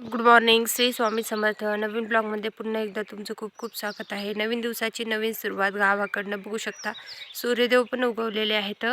Good morning Shri Swami Samarth. नवीन ब्लॉगमध्ये पुन्हा एकदा तुमचं खूप खूप स्वागत आहे. नवीन दिवसाची नवीन सुरुवात गावाकडनं बघू शकता. सूर्यदेव पण उगवलेले आहेत.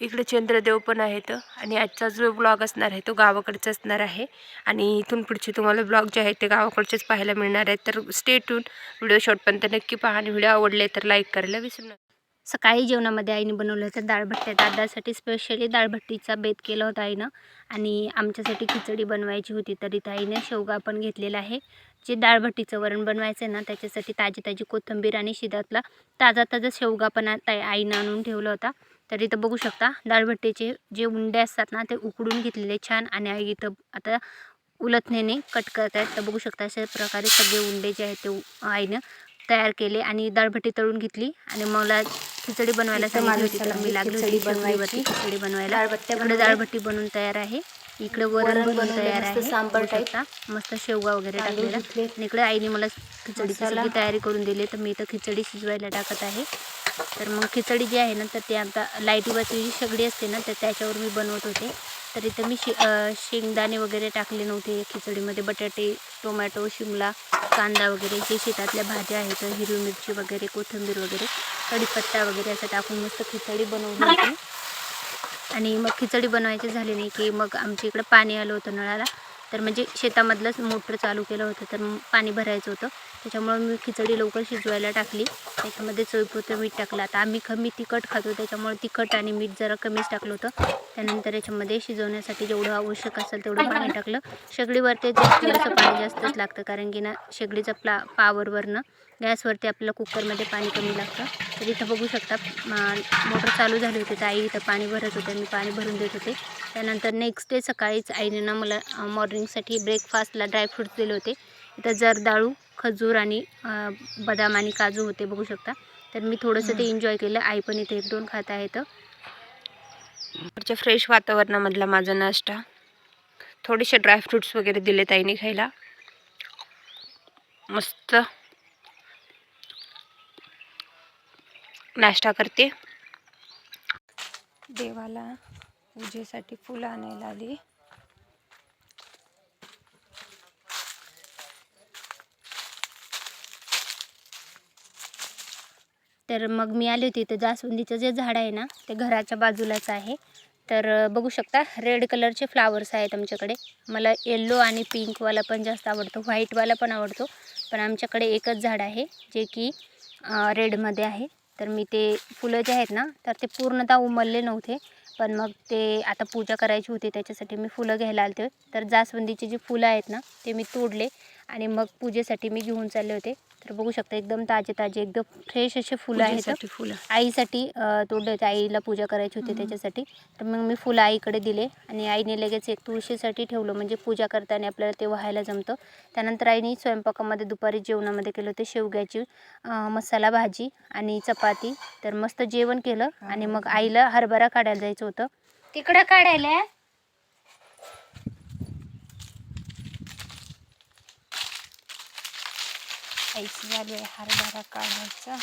इकडे चंद्रदेव पण आहेत आणि आजचा जो ब्लॉग असणार आहे तो गावाकडचा असणार आहे. आणि इथून पुढचे तुम्हाला ब्लॉग जे आहेत ते गावाकडचेच पाहायला मिळणार आहेत. तर स्टेटून व्हिडिओ शॉर्टपर्यंत नक्की पहा आणि व्हिडिओ आवडले तर लाईक करायला विसरू नका. सकाळी जेवणामध्ये आईने बनवलं होतं डाळभट्ट्या दादासाठी स्पेशली डाळभट्टीचा बेत केला होता आईनं. आणि आमच्यासाठी खिचडी बनवायची होती तर इथं आईने शेवगा पण घेतलेला आहे. जे डाळभट्टीचं वरण बनवायचं आहे ना त्याच्यासाठी ताजी ताजी कोथिंबीर आणि शिदातला ताजा ताजा शेवगा पण आता आईनं आणून ठेवला होता. तर इथं बघू शकता डाळभट्टीचे जे उंडे असतात ना ते उकडून घेतलेले छान आणि आई इथं आता उलथण्याने कट करत आहेत तर बघू शकता अशा प्रकारे सगळे उंडे जे आहेत ते आईनं तयार केले आणि डाळभट्टी तळून घेतली. आणि मला खिचडी बनवायला सांगितली मी लागली खिचडी होती बनवायची. खिचडी बनवायला इकडे. डाळभट्टी बनवून तयार आहे इकडे वरण बनवून तयार आहे सांबार बघू टाईप. शकता. मस्त शेवगा वगैरे टाकलेला. आणि इकडे आईने मला खिचडीची. सगळी तयारी करून दिली तर मी इथं खिचडी शिजवायला टाकत आहे तर मग खिचडी जी आहे ना तर ते आता लाईटीवरची जी शेगडी असते ना तर त्याच्यावर मी बनवत होते तर इथं मी शे शेंगदाणे वगैरे टाकले नव्हते. खिचडीमध्ये बटाटे टोमॅटो शिमला कांदा वगैरे जे शेतातल्या भाज्या आहेत हिरवी मिरची वगैरे कोथिंबीर वगैरे कढीपत्ता वगैरे असं टाकून मस्त खिचडी बनवली होती. आणि मग खिचडी बनवायची झाली नाही की मग आमच्या इकडं पाणी आलं होतं नळाला. तर म्हणजे शेतामधलंच मोटर चालू केलं होतं तर मग पाणी भरायचं होतं. त्याच्यामुळं मी खिचडी लवकर शिजवायला टाकली. त्याच्यामध्ये चवीपुरतं मीठ टाकलं. आता आम्ही कमी तिखट खातो. त्याच्यामुळे तिखट आणि मीठ जरा कमीच टाकलं होतं. त्यानंतर याच्यामध्ये शिजवण्यासाठी जेवढं आवश्यक असेल तेवढं पाणी टाकलं. शेगडीवरती ते थोडंसं पाणी जास्तच लागतं. कारण की ना शेगडीचा प्ला पावरवरनं गॅसवरती आपल्याला कुकरमध्ये पाणी कमी लागतं. तर इथं बघू शकता मोटर चालू झाली होती. तर आई इथं पाणी भरत होते. मी पाणी भरून देत होते. त्यानंतर नेक्स्ट डे सकाळीच आईने ना मला मॉर्निंगसाठी ब्रेकफास्टला ड्रायफ्रूट्स दिले होते. इथं जरदाळू खजूर आणि बदाम आणि काजू होते बघू शकता. तर मी थोडंसं ते एन्जॉय केलं. आई पण इथे एक दोन खात आहेत. वरच्या फ्रेश वातावरणामधला माझा नाश्ता. थोडेसे ड्रायफ्रुट्स वगैरे दिले ताईने खायला. मस्त. नाश्ता करते. देवाला पूजेसाठी फुलं आणायला आली. तर मग मी आली होती तर जास्वंदीचं जे झाड आहे ना ते घराच्या बाजूलाच आहे. तर बघू शकता रेड कलरचे फ्लावर्स आहेत आमच्याकडे. मला येल्लो आणि पिंकवाला पण जास्त आवडतो व्हाईटवाला पण आवडतो. पण आमच्याकडे एकच झाड आहे जे की रेडमध्ये आहे. तर मी ते फुलं जे आहेत ना तर ते पूर्णतः उमलले नव्हते. पण मग ते आता पूजा करायची होती त्याच्यासाठी मी फुलं घ्यायला आलते. तर जास्वंदीची जी फुलं आहेत ना ते मी तोडले. आणि मग पूजेसाठी मी घेऊन चालले होते. तर बघू शकता एकदम ताजे ताजे एकदम फ्रेश असे फुलं आहेत फुलं. आईसाठी तोडले आईला पूजा करायची होती त्याच्यासाठी. तर मग मी फुलं आईकडे दिले आणि आईने लगेच एक तुळशीसाठी ठेवलं. म्हणजे पूजा करताना आपल्याला ते व्हायला जमतं. त्यानंतर आईने स्वयंपाकामध्ये दुपारी जेवणामध्ये केलं होते शेवग्याची मसाला भाजी आणि चपाती. तर मस्त जेवण केलं आणि मग आईला हरभरा काढायला जायचं होतं. तिकडं काढायला? आईचं चालू आहे हरभरा काढायचं.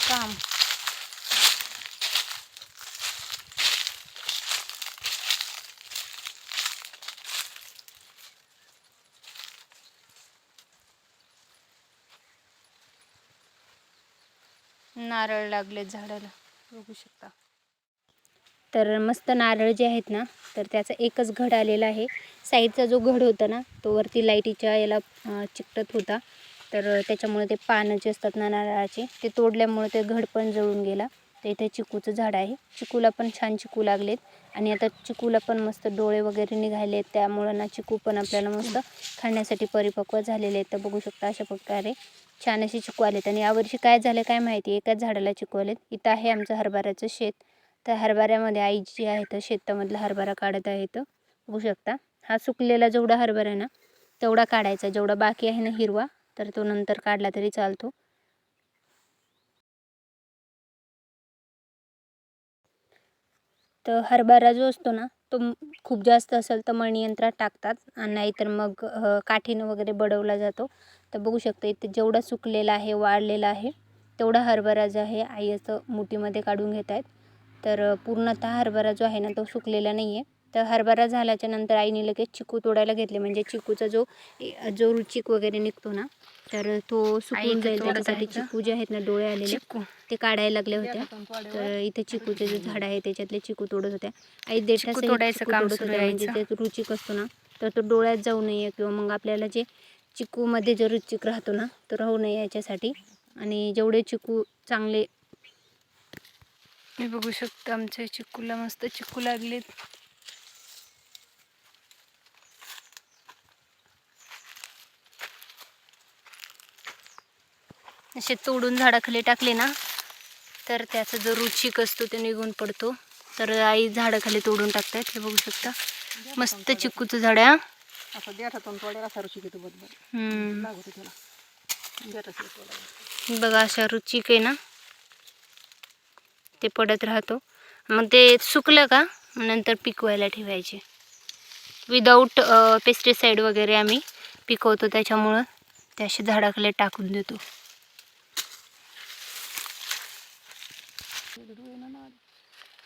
काम. नारळ लागले झाडाला. बघू शकता. तर मस्त नारळ जे आहेत ना तर त्याचा एकच घड आलेला आहे. साईडचा जो घड होता ना तो वरती लाईटीच्या याला चिकटत होता. तर त्याच्यामुळे ते पानं जे असतात ना नारळाचे ते तोडल्यामुळे ते घड पण जळून गेला. तर इथे चिकूचं झाड आहे. चिकूला पण छान चिकू लागलेत. आणि आता चिकूला पण मस्त डोळे वगैरे निघाले आहेत. त्यामुळं ना चिकू पण आपल्याला मस्त खाण्यासाठी परिपक्व झालेले आहेत. तर बघू शकता अशा प्रकारे छान असे चिकू आलेत. आणि यावर्षी काय झालं काय माहिती? एकाच झाडाला चिकू आलेत. इथं आहे आमचं हरभऱ्याचं शेत. तर हरभऱ्यामध्ये आई जी आहे तर शेतामधला हरभरा काढत आहेत बघू शकता. हा सुकलेला जेवढा हरभरा आहे ना तेवढा काढायचा. जेवढा बाकी आहे ना हिरवा तर तो नंतर काढला तरी चालतो. तर हरभरा जो असतो ना तो खूप जास्त असेल तर मळणीयंत्रात टाकतात आणि नाहीतर मग काठीनं वगैरे बडवला जातो. तर बघू शकता इथे जेवढा सुकलेला आहे वाळलेला आहे तेवढा हरभरा जो आहे आई असं मुठीमध्ये काढून घेत आहेत. तर पूर्णतः हरभरा जो आहे ना तो सुकलेला नाही आहे तर हरभरा झाल्याच्यानंतर आईने लगेच चिकू तोडायला घेतले. म्हणजे चिकूचा जो जो रुचिक वगैरे निघतो ना तर तो सुकून जाईल. त्याच्यासाठी? चिकू जे आहेत ना डोळे आलेले ते काढायला लागल्या होत्या तर इथे चिकूचे जे झाड आहे त्याच्यातले चिकू तोडत होत्या. आई चिकू तोडत होत्या. आहे म्हणजे. ते रुचिक असतो ना तर तो डोळ्यात जाऊ नये किंवा मग आपल्याला जे चिकूमध्ये जो रुचिक राहतो ना तो राहू नये याच्यासाठी. आणि जेवढे चिकू चांगले मी बघू शकतो आमच्या चिक्कूला मस्त चिक्कू लागलेत. असे तोडून झाडाखाली टाकले ना तर त्याचा जो रुचिक असतो ते निघून पडतो. तर आई झाडाखाली तोडून टाकतात हे बघू शकता. मस्त चिकूचं झाड आहे बघा अशा रुचिक आहे ना. ते पडत राहतो. मग ते सुकलं का नंतर पिकवायला ठेवायचे. विदाऊट पेस्टिसाईड वगैरे आम्ही पिकवतो त्याच्यामुळं ते असे झाडाखाली टाकून देतो.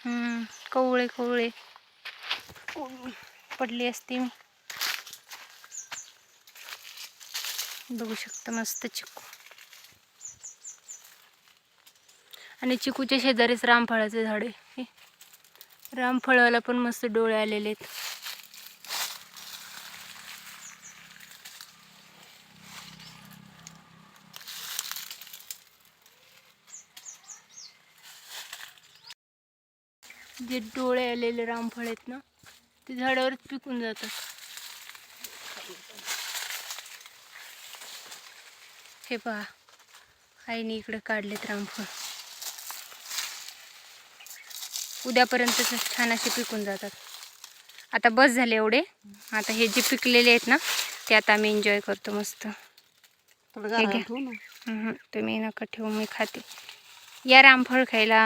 हम्म, कवळे कवळे. पडली असती मी. बघू शकता मस्त चिकू. आणि चिकूच्या शेजारीच रामफळाचे झाडे. हे. रामफळाला पण मस्त डोळे आलेले आहेत. जे डोळे आलेले रामफळ आहेत ना ते झाडावरच पिकून जातात. हे पहा आईने इकडे काढलेत रामफळ. उद्यापर्यंत छान असे पिकून जातात. आता बस झाले एवढे. आता हे जे पिकलेले आहेत ना ते आता आम्ही एन्जॉय करतो मस्त. तुम्ही नका ठेवू मी खाते. या रामफळ खायला.